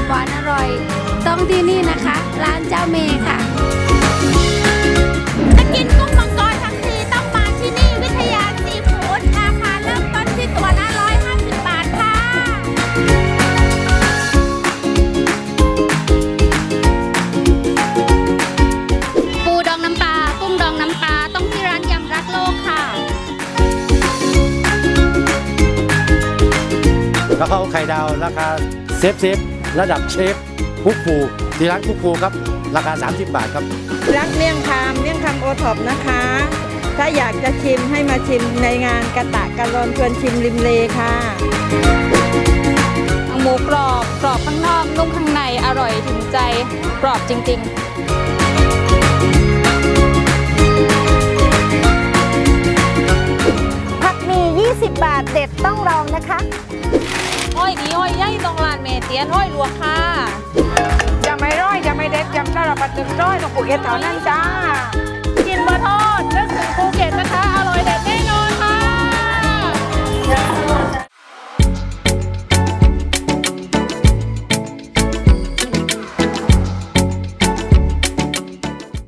อมหวานอร่อย ต้องที่นี่นะคะ ร้านเจ้าเมย์ค่ะจะกินกุ้งมังกรทั้งทีต้องมาที่นี่วิทยาซีฟู้ดราคาเริ่มต้นที่ตัวละาสิบาทค่ะ ปูดองน้ำปลากุ้งดองน้ำปลาต้องที่ร้านยำรักโลกค่ะ แล้วก็ไข่ดาวราคาเซฟเซฟ ระดับเชฟคุกฟูที่ร้านคุกฟูครับ ราคา 30 บาทครับ รักเมี่ยงคำเมี่ยงคำโอท็อปนะคะ ถ้าอยากจะชิมให้มาชิมในงานกระตะกะลอนชวนชิมริมเลค่ะหมูกรอบกรอบข้างนอกนุ่มข้างในอร่อยถึงใจกรอบจริงผักหมี 20 บาทเด็ดต้องลองนะคะๆ ห้อยดีห้อยใหญ่ตรงลานเมเตียนห้อยหลวงค่ะจะไม่ร้อยจะไม่เด็ดจำได้ระบัดตึงร้อยต้องปลูกเห็ดเท่านั้นจ้า กินบะทอดนึกถึง